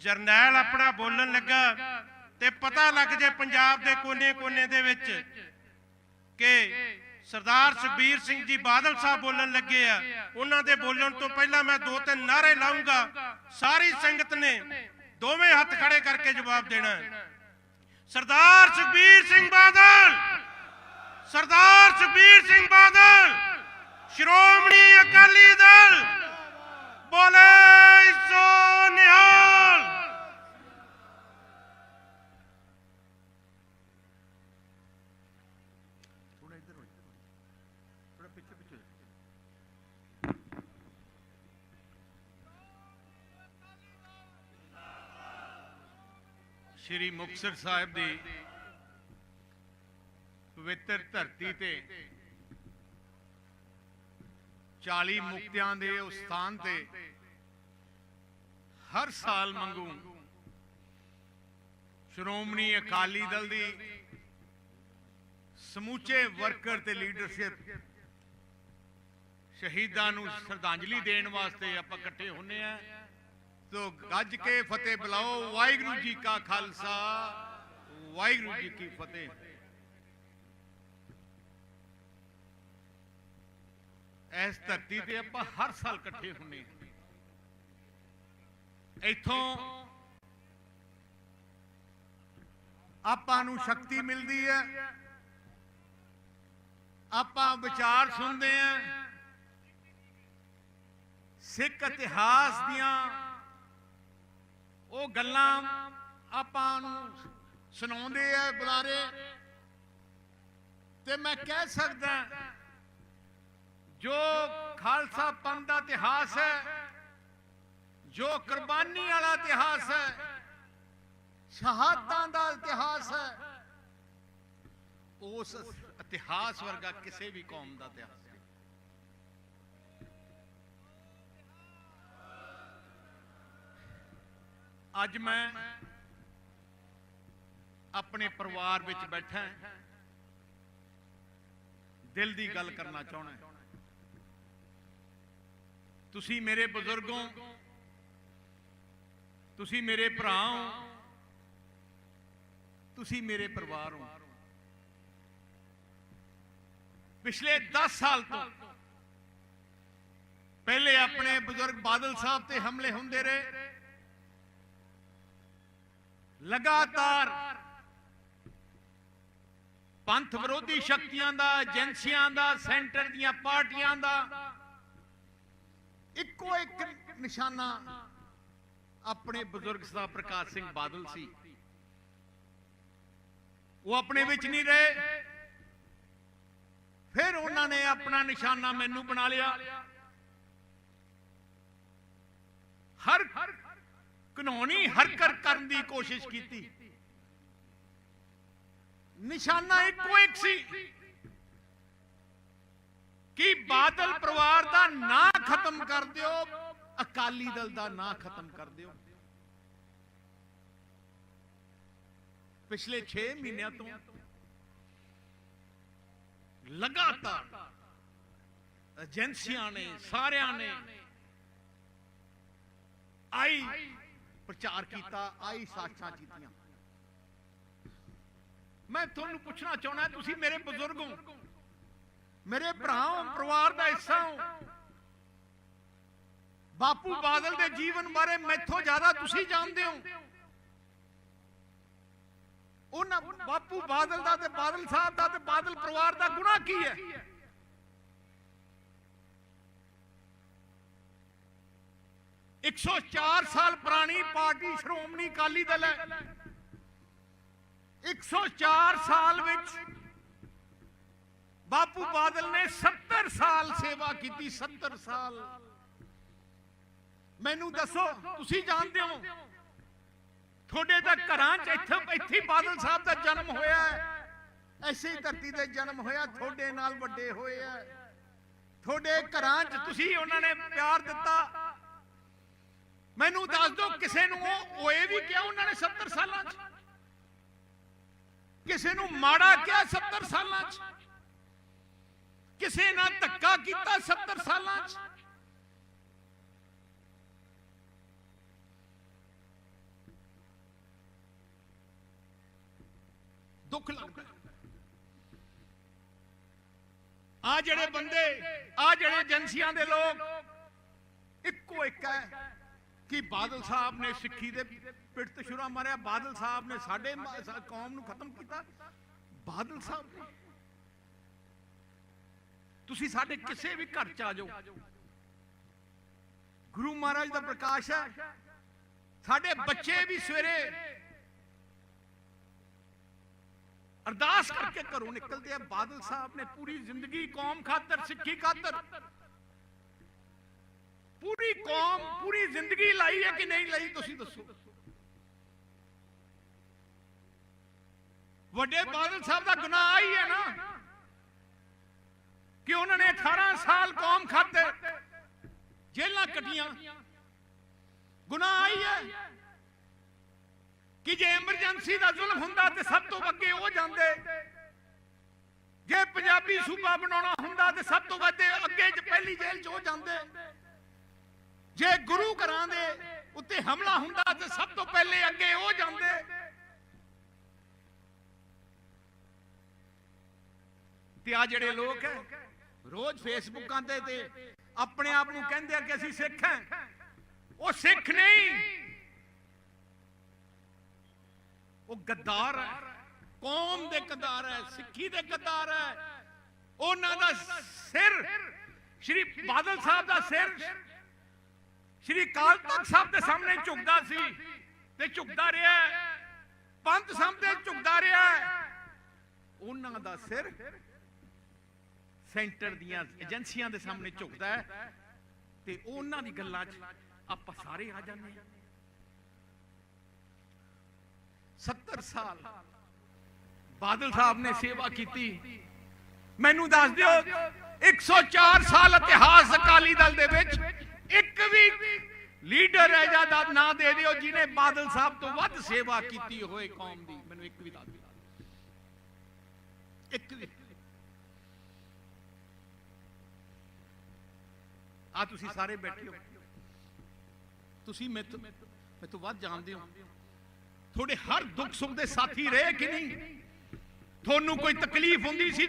ਜਰਨੈਲ ਆਪਣਾ ਬੋਲਣ ਲੱਗਾ ਤੇ ਪਤਾ ਲੱਗ ਜੇ ਪੰਜਾਬ ਦੇ ਕੋਨੇ-ਕੋਨੇ ਦੇ ਵਿੱਚ ਕਿ ਸਰਦਾਰ ਸੁਖਬੀਰ ਸਿੰਘ ਜੀ ਬਾਦਲ ਸਾਹਿਬ ਬੋਲਣ ਲੱਗੇ ਆ। ਉਹਨਾਂ ਦੇ ਬੋਲਣ ਤੋਂ ਪਹਿਲਾਂ ਮੈਂ ਦੋ ਤਿੰਨ ਨਾਰੇ ਲਾਉਂਗਾ ਸਾਰੀ ਸੰਗਤ ਨੇ ਦੋਵੇਂ ਹੱਥ ਖੜੇ ਕਰਕੇ ਜਵਾਬ ਦੇਣਾ ਹੈ। ਸਰਦਾਰ ਸੁਖਬੀਰ ਸਿੰਘ ਬਾਦਲ! ਸਰਦਾਰ ਸੁਖਬੀਰ ਸਿੰਘ ਬਾਦਲ! ਸ਼੍ਰੋਮਣੀ ਅਕਾਲੀ ਦਲ! ਬੋਲੇ ਸੋ ਨਿਹਾਲ! ਪਿੱਛੇ ਪਿੱਛੇ ਸ਼੍ਰੀ ਮੁਕਤਸਰ ਸਾਹਿਬ ਦੀ ਪਵਿੱਤਰ ਧਰਤੀ ਤੇ 40 ਮੁਕਤਿਆਂ ਦੇ ਉਸ ਸਥਾਨ ਤੇ ਹਰ ਸਾਲ ਮੰਗੂ ਸ਼੍ਰੋਮਣੀ ਅਕਾਲੀ ਦਲ ਦੀ ਸਮੂਚੇ ਵਰਕਰ ਤੇ ਲੀਡਰਸ਼ਿਪ ਸ਼ਹੀਦਾਂ ਨੂੰ ਸ਼ਰਧਾਂਜਲੀ ਦੇਣ ਵਾਸਤੇ ਆਪਾਂ ਇਕੱਠੇ ਹੁੰਨੇ ਆ। ਤੋ ਗੱਜ ਕੇ ਫਤਿਹ ਬੁਲਾਓ। ਵਾਹਿਗੁਰੂ ਜੀ ਕਾ ਖਾਲਸਾ। ਵਾਹਿਗੁਰੂ ਜੀ ਕੀ ਫਤਿਹ। ਇਸ ਧਰਤੀ ਤੇ ਆਪਾਂ ਹਰ ਸਾਲ ਇਕੱਠੇ ਹੁੰਨੇ ਹਾਂ ਇੱਥੋਂ ਆਪਾਂ ਨੂੰ ਸ਼ਕਤੀ ਮਿਲਦੀ ਹੈ। ਆਪਾਂ ਵਿਚਾਰ ਸੁਣਦੇ ਹਾਂ ਸਿੱਖ ਇਤਿਹਾਸ ਦੀਆਂ ਉਹ ਗੱਲਾਂ ਆਪਾਂ ਨੂੰ ਸੁਣਾਉਂਦੇ ਆ ਬੁਲਾਰੇ ਤੇ ਮੈਂ ਕਹਿ ਸਕਦਾ ਜੋ ਖਾਲਸਾ ਪੰਥ ਦਾ ਇਤਿਹਾਸ ਹੈ, ਜੋ ਕੁਰਬਾਨੀ ਵਾਲਾ ਇਤਿਹਾਸ ਹੈ, ਸ਼ਹਾਦਤਾਂ ਦਾ ਇਤਿਹਾਸ ਹੈ, ਉਸ ਇਤਿਹਾਸ ਵਰਗਾ ਕਿਸੇ ਵੀ ਕੌਮ ਦਾ ਇਤਿਹਾਸ ਨਹੀਂ ਅੱਜ ਮੈਂ ਆਪਣੇ ਪਰਿਵਾਰ ਵਿੱਚ ਬੈਠਾ ਦਿਲ ਦੀ ਗੱਲ ਕਰਨਾ ਚਾਹਣਾ ਤੁਸੀਂ ਮੇਰੇ ਬਜ਼ੁਰਗੋਂ, ਤੁਸੀਂ ਮੇਰੇ ਭਰਾ ਹੋ ਤੁਸੀਂ ਮੇਰੇ ਪਰਿਵਾਰ। ਹੋ ਪਿਛਲੇ 10 ਸਾਲ ਤੋਂ ਪਹਿਲੇ ਆਪਣੇ ਬਜ਼ੁਰਗ ਬਾਦਲ ਸਾਹਿਬ ਤੇ ਹਮਲੇ ਹੁੰਦੇ ਰਹੇ। ਲਗਾਤਾਰ ਪੰਥ ਵਿਰੋਧੀ ਸ਼ਕਤੀਆਂ ਦਾ, ਏਜੰਸੀਆਂ ਦਾ, ਸੈਂਟਰ ਦੀਆਂ ਪਾਰਟੀਆਂ ਦਾ ਇੱਕੋ ਇੱਕ ਨਿਸ਼ਾਨਾ ਆਪਣੇ ਬਜ਼ੁਰਗ ਸਰਦਾਰ ਪ੍ਰਕਾਸ਼ ਸਿੰਘ ਬਾਦਲ ਸੀ। ਉਹ ਆਪਣੇ ਵਿੱਚ ਨਹੀਂ ਰਹੇ। ਫਿਰ ਉਹਨਾਂ ਨੇ ਆਪਣਾ ਨਿਸ਼ਾਨਾ ਮੈਨੂੰ ਬਣਾ ਲਿਆ। ਹਰ ਕਾਨੂੰਨੀ ਹਰਕਤ ਕਰਨ ਦੀ ਕੋਸ਼ਿਸ਼ ਕੀਤੀ। ਨਿਸ਼ਾਨਾ ਇੱਕੋ ਇੱਕ ਸੀ ਕਿ ਬਾਦਲ ਪਰਿਵਾਰ ਦਾ ਨਾਂ ਖਤਮ ਕਰ ਦਿਓ, ਅਕਾਲੀ ਦਲ ਦਾ ਨਾਂ ਖਤਮ ਕਰ ਦਿਓ। ਪਿਛਲੇ 6 ਮਹੀਨਿਆਂ ਤੋਂ ਲਗਾਤਾਰ ਏਜੰਸੀਆਂ ਨੇ, ਸਾਰਿਆਂ ਨੇ ਆਈ ਪ੍ਰਚਾਰ ਕੀਤਾ ਆਈ ਸਾਖਾਂ ਕੀਤੀਆਂ। ਮੈਂ ਤੁਹਾਨੂੰ ਪੁੱਛਣਾ ਚਾਹੁੰਦਾ, ਤੁਸੀਂ ਮੇਰੇ ਬਜ਼ੁਰਗ ਹੋ। ਮੇਰੇ ਭਰਾ ਹੋ ਪਰਿਵਾਰ ਦਾ ਹਿੱਸਾ ਹੋ। ਬਾਪੂ ਬਾਦਲ ਦੇ ਜੀਵਨ ਬਾਰੇ ਮੈਥੋਂ ਜ਼ਿਆਦਾ ਤੁਸੀਂ ਜਾਣਦੇ ਹੋ। ਉਹਨਾਂ ਬਾਪੂ ਬਾਦਲ ਦਾ ਤੇ ਬਾਦਲ ਸਾਹਿਬ ਦਾ ਤੇ ਬਾਦਲ ਪਰਿਵਾਰ ਦਾ ਗੁਨਾਹ ਕੀ ਹੈ? ਇੱਕ ਸੌ ਚਾਰ ਸਾਲ ਪੁਰਾਣੀ ਪਾਰਟੀ ਸ਼੍ਰੋਮਣੀ ਅਕਾਲੀ ਦਲ ਹੈ। 104 ਸਾਲ ਵਿੱਚ ਬਾਪੂ ਬਾਦਲ ਨੇ 70 ਸਾਲ ਸੇਵਾ ਕੀਤੀ 70 ਸਾਲ। ਮੈਨੂੰ ਦੱਸੋ, ਤੁਸੀਂ ਜਾਣਦੇ ਹੋ, ਤੁਹਾਡੇ ਤਾਂ ਘਰਾਂ 'ਚ ਇੱਥੇ ਇੱਥੇ ਬਾਦਲ ਸਾਹਿਬ ਦਾ ਜਨਮ ਹੋਇਆ ਹੈ। ਐਸੀ ਧਰਤੀ ਤੇ ਜਨਮ ਹੋਇਆ, ਤੁਹਾਡੇ ਨਾਲ ਵੱਡੇ ਹੋਏ ਆ ਤੁਹਾਡੇ ਘਰਾਂ 'ਚ ਤੁਸੀਂ ਉਹਨਾਂ ਨੇ ਪਿਆਰ ਦਿੱਤਾ। ਮੈਨੂੰ ਦੱਸ ਦਿਓ ਕਿਸੇ ਨੂੰ ਉਹ ਓਏ ਵੀ ਕਿਹਾ ਉਹਨਾਂ ਨੇ 70 ਸਾਲਾਂ 'ਚ। ਕਿਸੇ ਨੂੰ ਮਾੜਾ ਕਿਹਾ 70 ਸਾਲਾਂ 'ਚ। ਕਿਸੇ ਨਾਲ ਧੱਕਾ ਕੀਤਾ 70 ਸਾਲਾਂ 'ਚ। ਦੁੱਖ ਲੱਗਦਾ। ਆ ਜਿਹੜੇ ਬੰਦੇ ਆ ਜਿਹੜੇ ਏਜੰਸੀਆਂ ਦੇ ਲੋਕ। ਇੱਕੋ ਇੱਕ ਹੈ। ਕਿ ਬਾਦਲ ਸਾਹਿਬ ਨੇ ਸਿੱਖੀ ਦੇ ਪਿੱਠ ਤੇ ਛੁਰਾ ਮਾਰਿਆ, ਬਾਦਲ ਸਾਹਿਬ ਨੇ ਸਾਡੇ ਕੌਮ ਨੂੰ ਖਤਮ ਕੀਤਾ। ਬਾਦਲ ਸਾਹਿਬ ਨੇ। ਤੁਸੀਂ ਸਾਡੇ ਕਿਸੇ ਵੀ ਘਰ ਚ ਆ ਜਾਓ। ਗੁਰੂ ਮਹਾਰਾਜ ਦਾ ਪ੍ਰਕਾਸ਼ ਹੈ। ਸਾਡੇ ਬੱਚੇ ਵੀ ਸਵੇਰੇ ਅਰਦਾਸ ਕਰਕੇ ਘਰੋਂ ਨਿਕਲਦੇ ਆ। ਬਾਦਲ ਸਾਹਿਬ ਨੇ ਪੂਰੀ ਜ਼ਿੰਦਗੀ ਕੌਮ ਖਾਤਰ, ਸਿੱਖੀ ਖਾਤਰ। ਪੂਰੀ ਕੌਮ ਜ਼ਿੰਦਗੀ ਲਾਈ ਹੈ ਕਿ ਨਹੀਂ ਲਈ, ਤੁਸੀਂ ਦੱਸੋ। ਵੱਡੇ ਬਾਦਲ ਸਾਹਿਬ ਦਾ ਗੁਨਾਹ ਹੀ ਹੈ ਨਾ ਕਿ ਉਹਨਾਂ ਨੇ 18 ਸਾਲ ਕੌਮ ਖਾਤਰ ਜੇਲਾਂ ਕੱਟੀਆਂ। ਗੁਨਾਹ ਆਈ ਹੈ ਕਿ ਜੇ ਐਮਰਜੈਂਸੀ ਦਾ ਜ਼ੁਲਮ ਹੁੰਦਾ ਤੇ ਸਭ ਤੋਂ ਅੱਗੇ ਉਹ ਜਾਂਦੇ। ਜੇ ਪੰਜਾਬੀ ਸੂਬਾ ਬਣਾਉਣਾ ਹੁੰਦਾ ਤੇ ਸਭ ਤੋਂ ਵੱਧ ਅੱਗੇ ਚ ਪਹਿਲੀ ਜੇਲ੍ਹ ਚ ਉਹ ਜਾਂਦੇ। ਜੇ ਗੁਰੂ ਘਰਾਂ ਦੇ ਉੱਤੇ ਹਮਲਾ ਹੁੰਦਾ ਤੇ ਸਭ ਤੋਂ ਪਹਿਲੇ ਅੱਗੇ ਉਹ ਜਾਂਦੇ। ਤੇ ਆ ਜਿਹੜੇ ਲੋਕ ਹੈ, ਰੋਜ਼ ਫੇਸਬੁੱਕਾਂ ਤੇ ਤੇ ਆਪਣੇ ਆਪ ਨੂੰ ਕਹਿੰਦੇ ਆ ਕਿ ਅਸੀਂ ਸਿੱਖ ਹਾਂ। ਉਹ ਸਿੱਖ ਨਹੀਂ। ਉਹ ਗੱਦਾਰ ਹੈ, ਕੌਮ ਦੇ ਗੱਦਾਰ ਹੈ, ਸਿੱਖੀ ਦੇ ਗੱਦਾਰ ਹੈ। ਉਹਨਾਂ ਦਾ ਸਿਰ, ਸ਼੍ਰੀ ਬਾਦਲ ਸਾਹਿਬ ਦਾ ਸਿਰ ਸ਼੍ਰੀ ਕਾਲ ਤਖਤ ਸਾਹਿਬ ਦੇ ਸਾਹਮਣੇ ਝੁਕਦਾ ਸੀ ਤੇ ਝੁਕਦਾ ਰਿਹਾ ਪੰਥ ਸਾਹਮਣੇ ਝੁਕਦਾ ਰਿਹਾ ਉਹਨਾਂ ਦਾ ਸਿਰ ਸੈਂਟਰ ਦੀਆਂ ਏਜੰਸੀਆਂ ਦੇ ਸਾਹਮਣੇ ਝੁਕਦਾ ਹੈ ਤੇ ਉਹਨਾਂ ਦੀ ਗੱਲਾਂ 'ਚ ਆਪਾਂ ਸਾਰੇ ਆ ਜਾਂਦੇ ਹਾਂ। 70 ਸਾਲ ਬਾਦਲ ਸਾਹਿਬ ਨੇ ਸੇਵਾ ਕੀਤੀ। ਮੈਨੂੰ ਦੱਸ ਦਿਓ 104 ਸਾਲ ਇਤਿਹਾਸ ਅਕਾਲੀ ਦਲ ਦੇ ਵਿੱਚ ਇੱਕ ਵੀ ਲੀਡਰ ਹੈ ਜਾਂ ਨਾਂ ਦੇ ਦਿਓ ਜਿਨੇ ਬਾਦਲ ਸਾਹਿਬ ਤੋਂ ਵੱਧ ਸੇਵਾ ਕੀਤੀ ਹੋਏ ਕੌਮ ਦੀ। ਮੈਨੂੰ ਇੱਕ ਵੀ ਦੱਸ ਦਿਓ। ਇੱਕ ਵੀ। ਆ ਤੁਸੀਂ ਸਾਰੇ ਬੈਠੇ ਹੋ। ਤੁਸੀਂ ਮੇਰੇ ਤੋਂ ਮੇਰੇ ਤੋਂ ਵੱਧ ਜਾਣਦੇ ਹੋ। ਤੁਹਾਡੇ ਹਰ ਦੁੱਖ ਸੁੱਖ ਦੇ ਸਾਥੀ ਰਹੇ ਕਿ ਨਹੀਂ? ਤੁਹਾਨੂੰ ਕੋਈ ਤਕਲੀਫ ਹੁੰਦੀ ਸੀ